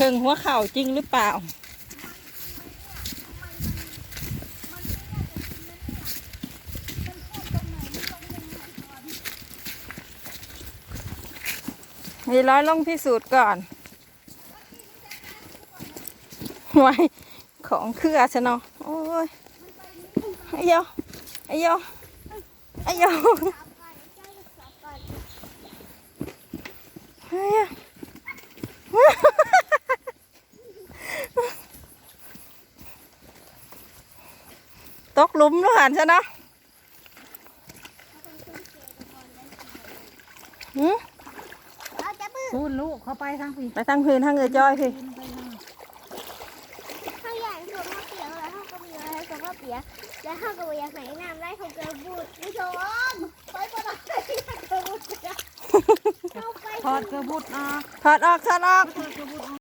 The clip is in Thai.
ถึงหัวเข่าจริงหรือเปล่า มีร้อยลองพิสูจน์ก่อน ไว้ของเครือชะเนาะโอ้ยไอ้เหี้ยไอ้เหี้ยไอ้ยอเหี้ย ตกหลุมแล้วหันชะเนาะหืมเราจะบื้อพูดลูกเขาไปทางพี่ไปทางพื้นทางเงยจ้อยพี่ข้างใหญ่ส่วนข้าวเปียกแล้วข้าวก็มีอะไรส่วนข้าวเปียกแล้วข้าวก็อยากใส่น้ำไล่ของเกลือบูดผู้ชมไปปะนะเกลือบูดเข้าไปถอดกระบุดอะถอดออกถอดออก ถอดกระบุด